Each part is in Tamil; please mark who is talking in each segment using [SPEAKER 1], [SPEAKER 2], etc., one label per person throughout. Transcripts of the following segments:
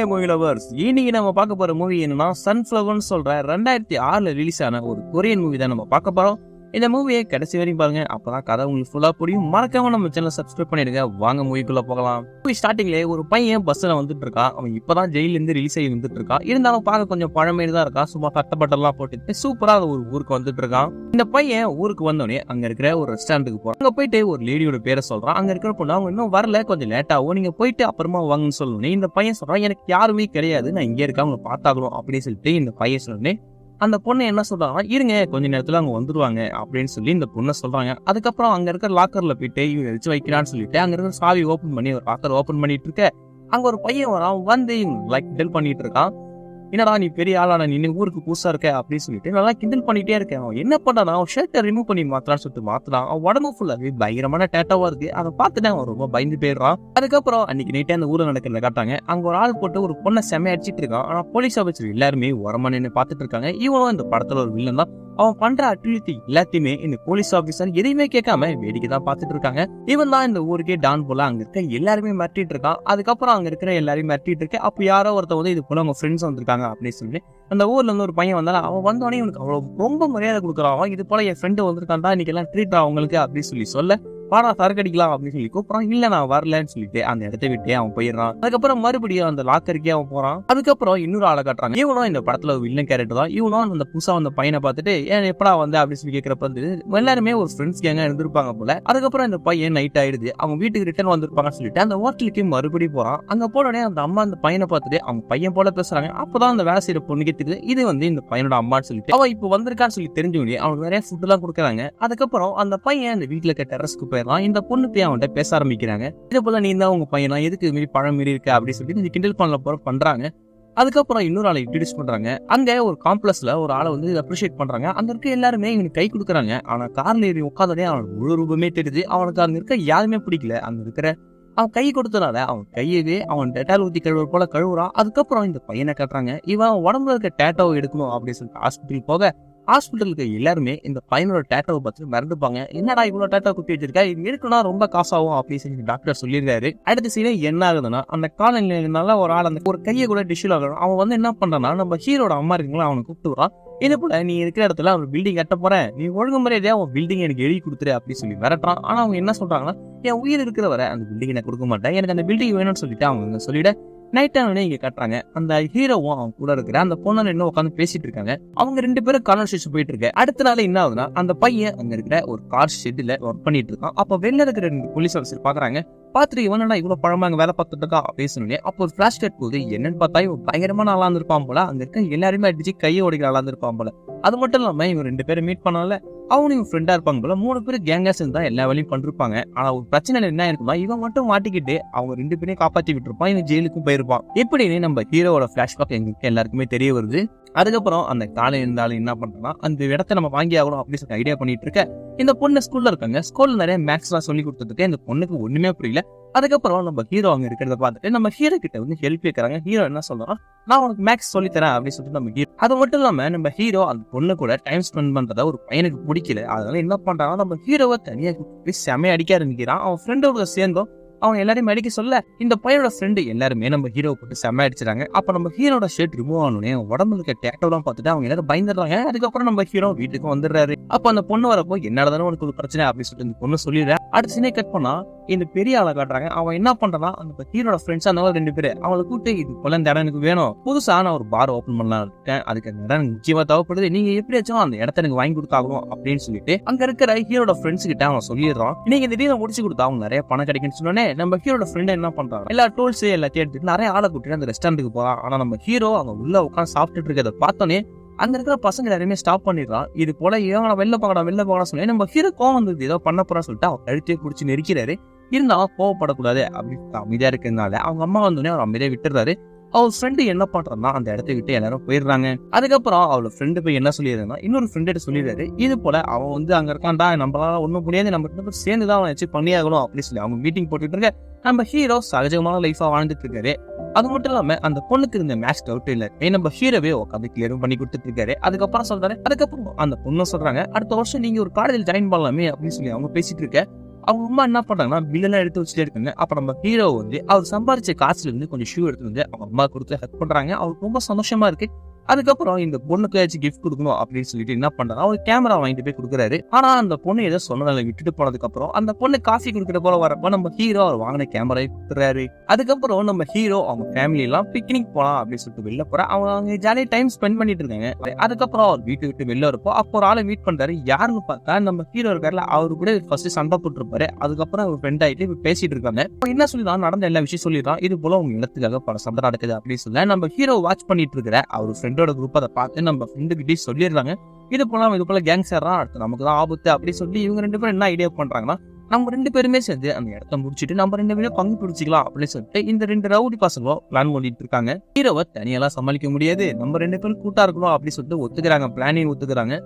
[SPEAKER 1] ஹாய் மூவி லவர்ஸ் இன்னைக்கு நம்ம பார்க்க போற மூவி என்னன்னா சன்ஃப்ளவர்னு சொல்ற ரெண்டாயிரத்தி ஆறுல ரிலீஸ் ஆன ஒரு கொரியன் மூவி தான் நம்ம பார்க்க போறோம். இந்த மூவியை கடைசி வரையும் பாருங்க. அப்பதான் கதை உங்களுக்கு ஃபுல்லா புரியும். மறக்காம நம்ம சேனல் சப்ஸ்கிரைப் பண்ணிடுங்க. வாங்க மூவிக்குள்ள போகலாம். மூவி ஸ்டார்டிங்லேயே ஒரு பையன் பஸ்ல வந்துட்டு இருக்கான். அவன் இப்பதான் ஜெயில இருந்து ரிலீஸ் ஆகி வந்துட்டு இருக்கான். இருந்தாலும் பார்க்க கொஞ்சம் பழமையில தான் இருக்கான். சும்மா கட்டப்பட்டெல்லாம் போட்டு சூப்பரா ஒரு ஊருக்கு வந்துட்டு இருக்கான். இந்த பையன் ஊருக்கு வந்தோடனே அங்க இருக்கிற ஒரு ரெஸ்டாரண்ட்டுக்கு போறான். அங்க போயிட்டு ஒரு லேடியோட பேரை சொல்றான். அங்க இருக்கிற பொண்ணு அவங்க இன்னும் வரல. கொஞ்சம் லேட் ஆகும். நீங்க போயிட்டு அப்புறமா வாங்கன்னு சொல்லணும் இந்த பையன் சொல்றான் எனக்கு யாருமே கிடையாது. நான் இங்கே இருக்க அவங்க பார்த்தாகணும். அப்படின்னு சொல்லிட்டு இந்த பையன் சொன்னே அந்த பொண்ணு என்ன சொல்றாங்க இருங்க கொஞ்ச நேரத்துல அவங்க வந்துருவாங்க அப்படின்னு சொல்லி இந்த பொண்ணை சொல்றாங்க. அதுக்கப்புறம் அங்க இருக்கிற லாக்கர்ல போயிட்டு இவங்க வச்சு வைக்கிறான்னு சொல்லிட்டு அங்க இருக்கிற சாவி ஓபன் பண்ணி ஒரு லாக்கர் ஓபன் பண்ணிட்டு இருக்க. அங்க ஒரு பையன் வரான் வந்து லைக் டெல் பண்ணிட்டு இருக்கான். என்னடா நீ பெரிய ஆளான நீ ஊருக்கு புதுசா இருக்க அப்படின்னு சொல்லிட்டு நல்லா கிண்டல் பண்ணிட்டே இருக்கேன். அவன் என்ன பண்ணானா அவன் ஷர்ட்டை ரிமூவ் பண்ணி மாத்தலாம்னு சொல்லிட்டு மாத்தலாம் அவன் உடம்பு ஃபுல்லாவே பயங்கரமான டேட்டாவா இருக்கு. அதை பார்த்துட்டு அவன் ரொம்ப பயந்து போயிடுறான். அதுக்கப்புறம் அன்னைக்கு நைட்டே அந்த ஊர்ல நடக்கிறத காட்டாங்க. அங்க ஒரு ஆள் போட்டு ஒரு பொண்ணை செமையடிச்சிட்டு இருக்கான். ஆனா போலீஸ் ஆஃபீஸர் எல்லாருமே உரமா நின்று பார்த்துட்டு இருக்காங்க. இவனும் இந்த படத்துல ஒரு வில்லன் தான். அவன் பண்ற அட்டிலிட்டி எல்லாத்தையுமே இந்த போலீஸ் ஆபீசர் எதையுமே கேட்காம வேடிக்கை தான் பார்த்துட்டு இருக்காங்க. இவன் தான் இந்த ஊருக்கே டான் போல அங்க இருக்க எல்லாருமே மிரட்டிட்டு இருக்கான். அதுக்கப்புறம் அங்க இருக்கிற எல்லாரையும் மிரட்டிட்டு இருக்கு. அப்ப யாரோ ஒருத்தர் வந்து இது போல அவங்க ஃப்ரெண்ட்ஸ் வந்திருக்காங்க அப்படின்னு சொல்லி அந்த ஊர்ல இருந்து ஒரு பையன் வந்தாலும் அவன் வந்தோடனே இவனுக்கு அவ்வளவு ரொம்ப மரியாதை கொடுக்குறான். அவன் இது போல என் ஃப்ரெண்டு வந்திருக்கான் தான் இன்னைக்கு எல்லாம் ட்ரீட் அவங்களுக்கு அப்படின்னு சொல்லி சொல்ல வாடா சரக்கடிக்கலாம் அப்படின்னு சொல்லி கூப்பிடுறான். இல்ல நான் வரலன்னு சொல்லிட்டு அந்த இடத்த விட்டு அவன் போயிடுறான். அதுக்கப்புறம் மறுபடியும் அந்த லாக்கருக்கே அவன் போறான். அதுக்கப்புறம் இன்னொரு ஆளை காட்டுறாங்க. இவனும் இந்த படத்துல ஒரு வில்லன் கேரக்டர் தான். இவனும் அந்த புதுசா வந்த பையனை பார்த்துட்டு ஏன் எப்படா வந்து? அப்படின்னு சொல்லி கேட்கறப்ப வந்து எல்லாருமே ஒரு ஃப்ரெண்ட்ஸ் கேங்க இருந்திருப்பாங்க போல. அதுக்கப்புறம் இந்த பையன் நைட் ஆயிடுது. அவங்க வீட்டுக்கு ரிட்டர்ன் வந்திருப்பாங்கன்னு சொல்லிட்டு அந்த ஹோட்டலுக்கு மறுபடியும் போறான். அங்க போனோடனே அந்த அம்மா அந்த பையனை பார்த்துட்டு அவங்க பையன் போல பேசுறாங்க. அப்பதான் அந்த வேலை செய்யற பொண்ணுக்கு தெரியுது இது வந்து இந்த பையனோட அம்மான்னு சொல்லிட்டு. அவன் இப்போ வந்திருக்கான்னு சொல்லி தெரிஞ்சவங்க அவனுக்கு நிறைய ஃபுட் எல்லாம் கொடுக்குறாங்க. அதுக்கப்புறம் அந்த பையன் அந்த வீட்டுல இருக்க டெரஸ்க்கு போயிடலாம். இந்த பொண்ணு போய் அவன்கிட்ட பேச ஆரம்பிக்கிறாங்க. இதே போல நீ தான் உங்க பையனா எதுக்கு மீறி பழம் மீறி இருக்க அப்படின்னு சொல்லிட்டு இந்த கிண்டல் பண்ணல போற பண்றாங்க. அதுக்கப்புறம் இன்னொரு ஆளை இன்ட்ரடியூஸ் பண்றாங்க. அங்க ஒரு காம்ப்ளெக்ஸ்ல ஒரு ஆளை வந்து அப்ரிஷியேட் பண்றாங்க. அங்க இருக்க எல்லாருமே இவனுக்கு கை கொடுக்குறாங்க. ஆனா கார்ல ஏறி உட்காந்தோடனே அவனுக்கு முழு ரூபமே தெரியுது. அவனுக்கு அங்க இருக்க யாருமே பிடிக்கல. அங்க இருக்கிற அவன் கை கொடுத்தனால அவன் கையவே அவன் டெட்டால் ஊத்தி கழுவுற போல கழுவுறான். அதுக்கப்புறம் இந்த பையனை கட்டுறாங்க இவன் உடம்புல இருக்க டேட்டாவை எடுக்கணும் அப்படின்னு சொல்லிட்டு ஹாஸ்பிட்டல் போக ஹாஸ்பிட்டலுக்கு எல்லாருமே இந்த பையனோட டேட்டாவை பார்த்து மறந்துப்பாங்க என்னடா இவ்வளோ டேட்டா குத்தி வச்சிருக்கா? இது இருக்குன்னா ரொம்ப காசாகும்? அப்படின்னு சொல்லி டாக்டர் சொல்லியிருக்காரு. அடுத்த சீனே என்ன ஆகுதுன்னா அந்த காலநிலையினால ஒரு ஆள் அந்த ஒரு கையை கூட டிஷ்யூல் ஆகணும். அவன் வந்து என்ன பண்றான்னா நம்ம ஹீரோட அம்மா இருக்குங்களா? அவனை கூப்பிட்டு வரான் இதே போல நீ இருக்கிற இடத்துல அவன் பில்டிங் கட்ட போறேன். நீ ஒழுங்கு முறையதே அவன் பில்டிங் எனக்கு எழுதி கொடுத்துரு அப்படின்னு சொல்லி மிரட்டுறான். ஆனா அவங்க என்ன சொல்றாங்கன்னா என் உயிர் இருக்கிற வரை அந்த பில்டிங் நான் கொடுக்க மாட்டேன். எனக்கு அந்த பில்டிங் வேணும்னு சொல்லிட்டு அவங்க சொல்லிட நைட் டைம்ல இங்க கட்டுறாங்க. அந்த ஹீரோவும் அவன் கூட இருக்கிற அந்த பொண்ணு இன்னும் உட்காந்து பேசிட்டு இருக்காங்க. அவங்க ரெண்டு பேரும் கான்வர்சேஷன் போயிட்டு இருக்கு. அடுத்த நாள் என்ன ஆகுதுன்னா அந்த பையன் அங்க இருக்கிற ஒரு கார் ஷெட்ல ஒர்க் பண்ணிட்டு இருக்கான். அப்ப வெளில இருக்கிற ரெண்டு போலீஸ் ஆஃபீஸர் பாக்குறாங்க. பாத்துட்டு இவனடா இவ்வளவு பழமா அங்க வேலை பார்த்துட்டு இருக்கா பேசணும்னே அப்போ ஒரு பிளாஷ் லைட் போகுது. என்னன்னு பார்த்தா இவன் பயங்கரமா நல்லா இருந்திருப்பான் போல. அங்க இருக்க எல்லாருமே அடிச்சு கையை ஓடிக்க நல்லா இருந்திருப்பான் போல. அது மட்டும் இல்லாம இவன் ரெண்டு பேரும் மீட் பண்ணால அவனும் இவன் ஃப்ரெண்டாக இருப்பாங்க போல. மூணு பேர் கேங்கா சேர்ந்து தான் எல்லா வேலையும் பண்ணிருப்பாங்க. ஆனால் ஒரு பிரச்சனை என்ன இருக்குமா இவன் மட்டும் மாட்டிக்கிட்டு அவங்க ரெண்டு பேரையும் காப்பாற்றி விட்டுருப்பான். இவன் ஜெயிலுக்கும் போயிருப்பான். எப்படின்னு நம்ம ஹீரோவோட பிளாஷ்பேக் எங்களுக்கு எல்லாருக்குமே தெரிய வருது. அதுக்கப்புறம் அந்த காலை இருந்தாலும் என்ன பண்ணுறான் அந்த இடத்த நம்ம வாங்கி ஆகணும் அப்படின்னு சொல்லி ஐடியா பண்ணிட்டு இருக்க. இந்த பொண்ணு ஸ்கூல்ல இருக்காங்க. ஸ்கூல்ல நிறைய மேக்ஸ் எல்லாம் சொல்லி கொடுத்துட்டு இந்த பொண்ணுக்கு ஒண்ணுமே புரியல. அதுக்கப்புறம் நம்ம ஹீரோ அங்க இருக்கிறத பார்த்துட்டு நம்ம ஹீரோ கிட்ட வந்து ஹெல்ப் கேட்கறாங்க ஹீரோ என்ன சொல்றான் நான் உனக்கு மேக்ஸ் சொல்லி தரேன் அப்படின்னு சொல்லிட்டு நம்ம ஹீரோ அது மட்டும் இல்லாம நம்ம ஹீரோ அந்த பொண்ணு கூட டைம் ஸ்பெண்ட் பண்றத ஒரு பையனுக்கு பிடிக்கல. அதனால என்ன பண்றான் நம்ம ஹீரோவை தனியா கூப்பிட்டு போய் செமைய அடிக்க ஆரம்பிக்கிறான். அவன் ஃப்ரெண்டோட சேர்ந்தோம். அவங்க எல்லாரையும் அடிக்க சொல்ல இந்த பையனோட ஃப்ரெண்டு எல்லாருமே நம்ம ஹீரோ போட்டு செம்ம அடிச்சிட்டாங்க. அப்ப நம்ம ஹீரோட ஷர்ட் ரிமூவ் ஆனோடனே உடம்புல இருக்க டேட்டோலாம் பார்த்துட்டு அவங்க எல்லாரும் பயந்துடுறாங்க. அதுக்கப்புறம் நம்ம ஹீரோ வீட்டுக்கு வந்துடுறாரு. அப்ப அந்த பொண்ணு வரப்போ என்னடா உனக்கு ஒரு பிரச்சனை? அப்படின்னு சொல்லிட்டு இந்த பொண்ணு சொல்லிடுறேன் அடுத்த சீனே கட் பண்ணா இந்த பெரிய ஆளை காட்டுறாங்க. அவன் என்ன பண்றான் அந்த ஹீரோட ஃப்ரெண்ட்ஸ் அந்த மாதிரி ரெண்டு பேரு அவங்களை கூப்பிட்டு இது போல இந்த இடம் எனக்கு வேணும். புதுசா நான் ஒரு பார் ஓபன் பண்ணலாம் இருக்கேன் அதுக்கு அந்த இடம் நிச்சயமா தேவைப்படுது. நீங்க எப்படியாச்சும் அந்த இடத்த எனக்கு வாங்கி கொடுத்தாகணும் அப்படின்னு சொல்லிட்டு அங்க இருக்கிற ஹீரோட ஃப்ரெண்ட்ஸ் கிட்ட அவன் சொல்லிடுறான். நீங்க இந்த டீலை முடிச்சு கொடுத்தா அவங்க நிறைய பணம் கிடைக்குன்னு சொன்னோடனே நம்ம ஹீரோட ஃப்ரெண்ட் என்ன பண்றாங்க எல்லா டூல்ஸ் எல்லாத்தையும் எடுத்துட்டு நிறைய ஆளை கூட்டிட்டு அந்த ரெஸ்டாரண்ட்டுக்கு போறான். ஆனா நம்ம ஹீரோ அவங்க உள்ள உட்காந்து சாப்பிட்டுட்டு இருக்கிறத பார்த்தோன்னே அங்க இருக்கிற பசங்க எல்லாருமே ஸ்டாப் பண்ணிடுறான். இது போல ஏன் வெளில போகடா வெளில போகடா சொல்லி நம்ம ஹீரோ கோவம் வந்தது ஏதோ பண்ண போறான்னு சொல்லிட்டு அவன் கழுத்தையே பிடிச்சி நெருக்கிறாரு. இருந்தாலும் கோவப்படக்கூடாது. அப்படின்னு அமைதியா இருக்கிறதுனால அவங்க அம்மா வந்தோடனே அவர் அமைதியா விட்டுறாரு அவள் ஃப்ரெண்டு என்ன பண்றான்னா அந்த இடத்த விட்டு எல்லாரும் போயிடுறாங்க. அதுக்கப்புறம் அவளோட ஃப்ரெண்டு போய் என்ன சொல்லிடுறாங்க இன்னொரு ஃப்ரெண்டு சொல்லிடுறாரு இது போல அவன் வந்து அங்க இருக்கான்டா நம்மளால ஒண்ணும் முடியாது நம்ம ரெண்டு பேரும் சேர்ந்து தான் அவன் வச்சு பண்ணியாகணும் அப்படின்னு சொல்லி அவங்க மீட்டிங் போட்டுட்டு இருக்க நம்ம ஹீரோ சகஜமான லைஃபா வாழ்ந்துட்டு இருக்காரு. அது மட்டும் இல்லாம அந்த பொண்ணுக்கு இருந்த மேட்ச் டவுட் இல்ல. ஏன் நம்ம ஹீரோவே உட்காந்து கிளியரும் பண்ணி கொடுத்துட்டு இருக்காரு. அதுக்கப்புறம் சொல்றாரு அதுக்கப்புறம் அந்த பொண்ணு சொல்றாங்க அடுத்த வருஷம் நீங்க ஒரு காலேஜில் ஜாயின் பண்ணலாமே அப்படின்னு சொல்லி அவங்க பேசிட்டு இருக்க அவங்க அம்மா என்ன பண்றாங்கன்னா பில்லெல்லாம் எடுத்து வச்சுட்டே இருக்காங்க. அப்ப நம்ம ஹீரோ வந்து அவர் சம்பாரிச்ச காசுல இருந்து கொஞ்சம் ஷூ எடுத்து வந்து அவங்க அம்மா கொடுத்து ஹெல்ப் பண்றாங்க. அவருக்கு ரொம்ப சந்தோஷமா இருக்கு. அதுக்கப்புறம் இந்த பொண்ணுக்கு ஏதாச்சும் கிஃப்ட் கொடுக்கணும் அப்படின்னு சொல்லிட்டு என்ன பண்றாரு அவர் கேமரா வாங்கிட்டு போய் கொடுக்குறாரு. ஆனா அந்த பொண்ணு ஏதோ சொன்னதால விட்டுட்டு போனதுக்கு அப்புறம் அந்த பொண்ணு காஃபி குடிக்கிற போல வரப்ப நம்ம ஹீரோ அவர் வாங்கின கேமரா கொடுத்துறாரு அதுக்கப்புறம் நம்ம ஹீரோ அவங்க ஃபேமிலி எல்லாம் பிக்னிக் போலாம் அப்படின்னு சொல்லிட்டு வெளில போற. அவங்க ஜாலியாக ஜாலியா டைம் ஸ்பெண்ட் பண்ணிட்டு இருக்காங்க. அதுக்கப்புறம் அவர் வீட்டு விட்டு வெளில வரப்போ அப்போ ஒரு ஆளை மீட் பண்றாரு. யாருன்னு பார்த்தா நம்ம ஹீரோ இருக்காருல அவரு கூட ஃபர்ஸ்ட் சண்டை போட்டுருப்பாரு. அதுக்கப்புறம் அவர் ஃப்ரெண்ட் ஆயிட்டு இப்ப பேசிட்டு இருக்காங்க. என்ன சொல்லிதான் நடந்த எல்லா விஷயம் சொல்லிடுறான். இது போல உங்க இடத்துக்காக பல சண்டை நடக்குது அப்படின்னு சொல்ல நம்ம ஹீரோ வாட்ச் பண்ணிட்டு இருக்கிற. அவர் ஃப்ரெண்டோட குரூப் அதை பார்த்து நம்ம ஃப்ரெண்டு கிட்டே சொல்லிடுறாங்க. இது போலாம் இது போல கேங் சேர்றான் அடுத்து நமக்கு தான் ஆபத்து அப்படி சொல்லி இவங்க ரெண்டு பேரும் என்ன ஐடியா பண்றாங்கன்னா நம்ம ரெண்டு பேருமே சேர்ந்து அந்த இடத்த முடிச்சிட்டு நம்ம ரெண்டு பேரும் பங்கு பிடிச்சிக்கலாம் அப்படின்னு சொல்லிட்டு இந்த ரெண்டு ரவுடி பசங்களும் பிளான் பண்ணிட்டு இருக்காங்க. ஹீரோவை தனியெல்லாம் சமாளிக்க முடியாது. நம்ம ரெண்டு பேரும் கூட்டா இருக்கணும் அப்படின்னு சொல்லிட்டு ஒத்துக்கிறாங்க. பிளானிங் ஒத்துக்கிறாங்க.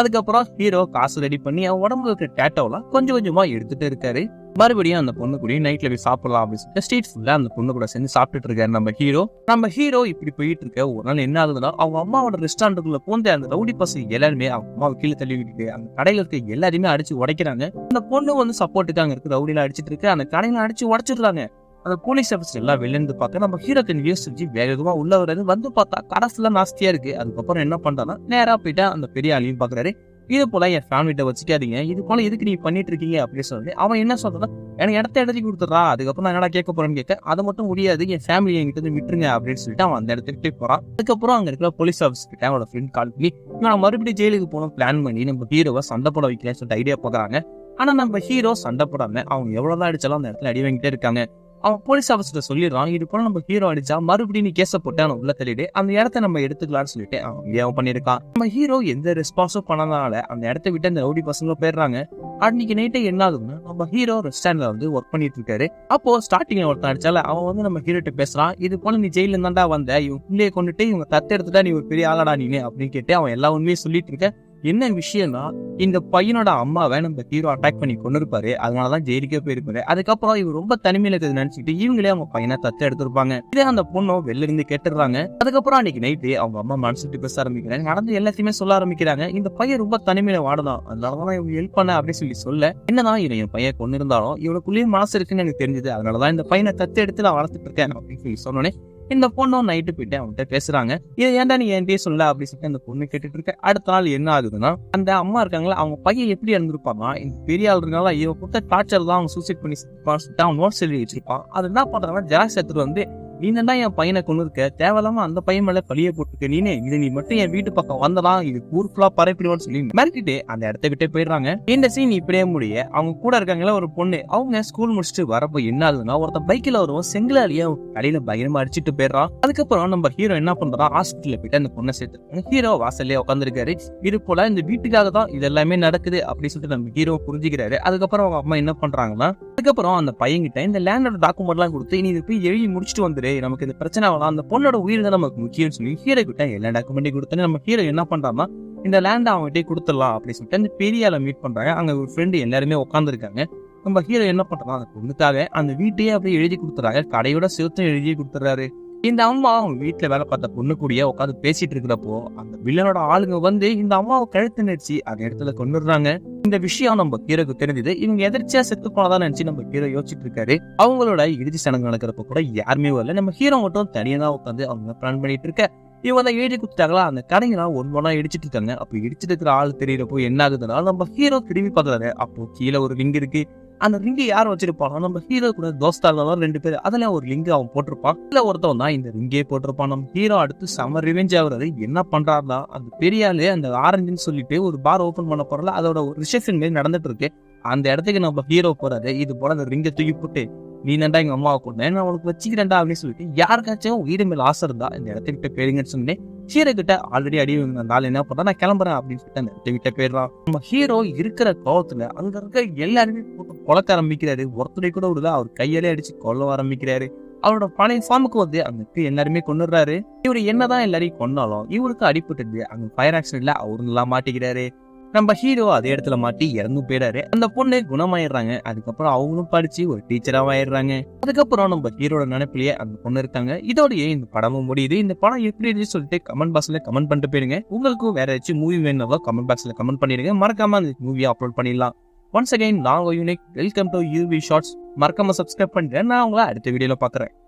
[SPEAKER 1] அதுக்கப்புறம் ஹீரோ காசு ரெடி பண்ணி அவன் உடம்புல இருக்கிற டேட்டோலாம் கொஞ்சம் கொஞ்சமா எடுத்துட்டு இருக்காரு. மறுபடியும் அந்த பொண்ணு கூட நைட்ல போய் சாப்பிடலாம் அப்படின்னு சொல்லிட்டு ஸ்ட்ரீட் ஃபுல்லா அந்த பொண்ணு கூட சேர்ந்து சாப்பிட்டுட்டு இருக்காரு நம்ம ஹீரோ நம்ம ஹீரோ இப்படி போயிட்டு இருக்க ஒரு நாள் என்ன ஆகுதுன்னா அவங்க அம்மாவோட ரெஸ்டாரண்ட்டுக்குள்ள போந்த அந்த ரவுடி பசங்க எல்லாருமே அவங்க அம்மாவை கீழே தள்ளி விட்டுட்டு அந்த கடையில இருக்க எல்லாரையுமே அடிச்சு உடைக்கிறாங்க. அந்த பொண்ணு வந்து சப்போர்ட்டுக்கு அங்க இருக்கு ரவுடியில அடிச்சிட்டு இருக்கு. அந்த கடையில அடிச்சு உடைச்சிடுறாங்க. அந்த போலீஸ் ஆஃபீஸ் எல்லாம் வெளியிருந்து பார்க்க நம்ம ஹீரோக்கு செஞ்சு வேகமா உள்ள வர்றது வந்து பார்த்தா கடைசில நாஸ்தியா இருக்கு. அதுக்கப்புறம் என்ன பண்றாருன்னா நேரா போயிட்டா அந்த பெரிய ஆளையும் பாக்குறாரு இது போல என் ஃபேமிலிட்ட வச்சுக்காதீங்க. இது போல எதுக்கு நீ பண்ணிட்டு இருக்கீங்க அப்படின்னு சொல்லி அவன் என்ன சொல்றான் எனக்கு இடத்த எழுதி கொடுத்துறா அதுக்கப்புறம் நான் என்னடா கேட்க போறேன்னு கேட்க அது மட்டும் முடியாது. என் ஃபேமிலி என்கிட்ட இருந்து விட்டுருங்க. அப்படின்னு சொல்லிட்டு அவன் அந்த இடத்துக்கு போறான். அதுக்கப்புறம் அங்க இருக்கிற போலீஸ் ஆஃபீஸ் கிட்ட அவனோட ஃப்ரெண்ட் கால் பண்ணி நான் மறுபடியும் ஜெயிலுக்கு போகணும் பிளான் பண்ணி நம்ம ஹீரோவை சண்டை போட வைக்கிறேன்னு சொல்லிட்டு ஐடியா போகிறாங்க ஆனா நம்ம ஹீரோ சண்டை போடாம அவங்க எவ்வளவுதான் அடிச்சாலும் அந்த இடத்துல அடி வாங்கிட்டே இருக்காங்க. அவன் போலீஸ் ஆஃபீஸர் சொல்லிடுறான் இது போல நம்ம ஹீரோ அடிச்சா மறுபடியும் நீ கேஸ போட்டு அவன் உள்ள தள்ளிடு அந்த இடத்த நம்ம எடுத்துக்கலாம்னு சொல்லிட்டு அவன் ஏன் பண்ணியிருக்கான். நம்ம ஹீரோ எந்த ரெஸ்பான்ஸும் பண்ணனால அந்த இடத்த விட்டு அந்த ரவுடி பசங்க போயிடுறாங்க. அன்னைக்கு நைட்டே என்ன ஆகுதுன்னா நம்ம ஹீரோ ரெஸ்டாண்ட்ல வந்து ஒர்க் பண்ணிட்டு இருக்காரு அப்போ ஸ்டார்டிங்ல ஒருத்தன் அடிச்சால அவன் வந்து நம்ம ஹீரோ கிட்ட பேசுறான் இது போல நீ ஜெயில இருந்தாண்டா வந்த இவன் பிள்ளைய கொண்டுட்டு இவங்க தத்து எடுத்துட்டா நீ ஒரு பெரிய ஆளாடா நீனு அப்படின்னு கேட்டு அவன் எல்லா உண்மையும் சொல்லிட்டு இருக்க என்ன விஷயம்னா இந்த பையனோட அம்மாவை நம்ம ஹீரோ அட்டாக் பண்ணி கொண்டு இருப்பாரு அதனாலதான் ஜெயிலுக்கே போயிருப்பாரு. அதுக்கப்புறம் இவர் ரொம்ப தனிமையில இருக்கிறது நினைச்சிட்டு இவங்களே அவங்க பையனை தத்து எடுத்திருப்பாங்க. இதே அந்த பொண்ணும் வெளில இருந்து கேட்டுறாங்க அதுக்கப்புறம் அன்னைக்கு நைட்டு அவங்க அம்மா மனசுட்டு பேச ஆரம்பிக்கிறாங்க. நடந்து எல்லாத்தையுமே சொல்ல ஆரம்பிக்கிறாங்க. இந்த பையன் ரொம்ப தனிமையில வாடுதான். அதனாலதான் இவங்க ஹெல்ப் பண்ண அப்படின்னு சொல்லி சொல்ல என்னதான் இவன் என் பையன் கொண்டு இருந்தாலும் இவனுக்குள்ளேயும் மனசு இருக்குன்னு எனக்கு தெரிஞ்சது. அதனாலதான் இந்த பையனை தத்து எடுத்து நான் வளர்த்துட்டு இருக்கேன் அப்படின்னு சொல்லி சொன்னோன்னே இந்த பொண்ணும் நைட்டு போயிட்டு அவன்கிட்ட பேசுறாங்க. இது ஏன்டா நீ என்கிட்டயே சொல்ல அப்படின்னு சொல்லிட்டு அந்த பொண்ணு கேட்டுட்டு இருக்க. அடுத்த நாள் என்ன ஆகுதுன்னா அந்த அம்மா இருக்காங்களா அவங்க பையன் எப்படி இருந்திருப்பாங்க இந்த பெரிய ஆள் இருந்தாலும் இவன் கொடுத்த டார்ச்சர் தான் அவங்க சூசைட் பண்ணி சொல்லிட்டு அவன் நோட்ஸ் எழுதி வச்சிருப்பான். அது என்ன பண்றாங்கன்னா ஜெராக்ஸ் எடுத்துட்டு வந்து நீ தான் என் பையனை கொண்டு இருக்க தேவையில்லாம அந்த பையன் மேல பழிய போட்டுருக்க. நீனே இது நீ மட்டும் என் வீட்டு பக்கம் வந்தலாம் இது ஊர் ஃபுல்லா பரப்பிடுவான்னு சொல்லி மிரட்டிட்டு அந்த இடத்த விட்டே போயிடுறாங்க. இந்த சீன் இப்படியே முடிய அவங்க கூட இருக்காங்களா ஒரு பொண்ணு. அவங்க ஸ்கூல் முடிச்சுட்டு வரப்போ என்ன ஆகுதுன்னா ஒருத்தன் பைக்கில் வருவோம் செங்கலாலியா கடையில பயங்கரமா அடிச்சுட்டு போயிடுறான். அதுக்கப்புறம் நம்ம ஹீரோ என்ன பண்றான் ஹாஸ்பிட்டல்ல போயிட்டு அந்த பொண்ணை சேர்த்துருக்காங்க ஹீரோ வாசல்லே உட்காந்துருக்காரு இது போல இந்த வீட்டுக்காக தான் இது எல்லாமே நடக்குது அப்படின்னு சொல்லிட்டு நம்ம ஹீரோ புரிஞ்சுக்கிறாரு. அதுக்கப்புறம் அவங்க அம்மா என்ன பண்றாங்கன்னா அதுக்கப்புறம் அந்த பையன்கிட்ட இந்த லேண்டோட டாக்குமெண்ட் எல்லாம் கொடுத்து நீ இது போய் எழுதி முடிச்சுட்டு வந்துரு. நமக்கு இந்த பிரச்சனை ஆகலாம். அந்த பொண்ணோட உயிர் தான் நமக்கு முக்கியம்னு சொல்லி ஹீரோ கிட்ட எல்லா டாக்குமெண்ட்டையும் கொடுத்து நம்ம ஹீரோ என்ன பண்றான்னா இந்த லேண்டை அவங்ககிட்ட கொடுத்துடலாம் அப்படின்னு சொல்லிட்டு அந்த பெரிய மீட் பண்றாங்க. அங்க ஒரு ஃப்ரெண்டு எல்லாருமே உட்காந்துருக்காங்க நம்ம ஹீரோ என்ன பண்றாங்க அந்த பொண்ணுக்காக அந்த வீட்டையே அப்படியே எழுதி கொடுத்துறாங்க கடையோட சேர்த்தும் எழுதி கொடுத்துறாரு இந்த அம்மா அவங்க வீட்டுல வேலை பார்த்த பொண்ணு கூடிய உட்காந்து பேசிட்டு இருக்கிறப்போ அந்த வில்லனோட ஆளுங்க வந்து இந்த அம்மாவை கழுத்து நடிச்சு அந்த இடத்துல கொண்டுடுறாங்க இந்த விஷயம் நம்ம ஹீரோக்கு தெரிஞ்சது. இவங்க எதிர்ச்சியா செத்து போனதான் நினைச்சு நம்ம ஹீரோ யோசிச்சுட்டு இருக்காரு. அவங்களோட இறுதி சடங்கு நடக்கிறப்ப கூட யாருமே வரல. நம்ம ஹீரோ மட்டும் தனியா தான் உட்காந்து அவங்க பிளான் பண்ணிட்டு இருக்க. இவங்க தான் எழுதி கொடுத்தாங்களா? அந்த கடைங்களாம் ஒன் ஒன்னா இடிச்சிட்டு இருக்காங்க. அப்போ இடிச்சிட்டு இருக்கிற ஆள் தெரியறப்போ என்ன ஆகுதுன்னா நம்ம ஹீரோ திரும்பி பார்க்கறாரு. அப்போ கீழே ஒரு ரிங் இருக்கு. அந்த ரிங்கை யார் வச்சிருப்பானோ? நம்ம ஹீரோ கூட தோஸ்தா இருந்தாலும் ரெண்டு பேர். அதுல ஒரு லிங்க் அவன் போட்டிருப்பான். இல்ல ஒருத்தவன் தான் இந்த ரிங்கே போட்டிருப்பான். நம்ம ஹீரோ அடுத்து செம ரிவெஞ்ச் ஆகுறது. என்ன பண்றாருனா அந்த பெரியாலே அந்த ஆரஞ்சுன்னு சொல்லிட்டு ஒரு பார் ஓபன் பண்ண போறல அதோட ஒரு ரிசப்ஷன் மாரி நடந்துட்டு இருக்கு. அந்த இடத்துக்கு நம்ம ஹீரோ போறாரு. இது போல அந்த ரிங்கை தூக்கி போட்டு நீ நண்டா எங்க அம்மாவை கொண்டு நான் உனக்கு வச்சுக்கிறேன்டா அப்படின்னு சொல்லிட்டு யாருக்காச்சும் வீடு மேல ஆசை இருந்தா இந்த இடத்துக்கிட்ட பேருங்கன்னு சொன்னேன். ஹீரோக்கிட்ட ஆல்ரெடி அடி அந்த என்ன பண்றா? நான் கிளம்புறேன் அப்படின்னு சொல்லிட்டு அந்த இடத்துக்கிட்ட போயிடுறான் நம்ம ஹீரோ இருக்கிற கோவத்துல அங்க இருக்க எல்லாருமே போட்டு கொலக்க ஆரம்பிக்கிறாரு. ஒருத்தரை கூட விடுதா அவர் கையாலே அடிச்சு கொல்ல ஆரம்பிக்கிறாரு. அவரோட பழைய ஃபார்முக்கு வந்து அங்க எல்லாருமே கொண்டுடுறாரு இவர் என்னதான் எல்லாரையும் கொண்டாலும் இவருக்கு அடிபட்டுது அங்க ஃபயர் ஆக்சிடென்ட்ல அவரு நல்லா மாட்டிக்கிறாரு. நம்ம ஹீரோ அதே இடத்துல மாட்டி இறந்து போயிடாரு. அந்த பொண்ணு குணமாயிடுறாங்க. அதுக்கப்புறம் அவங்களும் படிச்சு ஒரு டீச்சராவும் ஆயிடுறாங்க. அதுக்கப்புறம் நம்ம ஹீரோட நினைப்பிலேயே அந்த பொண்ணு இருக்காங்க. இதோடய இந்த படமும் முடியுது. இந்த படம் எப்படி இருந்துச்சு சொல்லிட்டு கமெண்ட் பாக்ஸ்ல கமெண்ட் பண்ணிட்டு போயிருங்க. உங்களுக்கும் வேற ஏதாச்சும் மூவி வேணும்னாலும் கமெண்ட் பாக்ஸ்ல கமெண்ட் பண்ணிடுங்க. மறக்காம அந்த மூவியை அப்லோட் பண்ணிடலாம். ஒன்ஸ் அகைன் நாங்கள் unique welcome to UV shorts மறக்காம சப்ஸ்கிரைப் பண்ணிட்டு நான் உங்களை அடுத்த வீடியோவில் பார்க்குறேன்.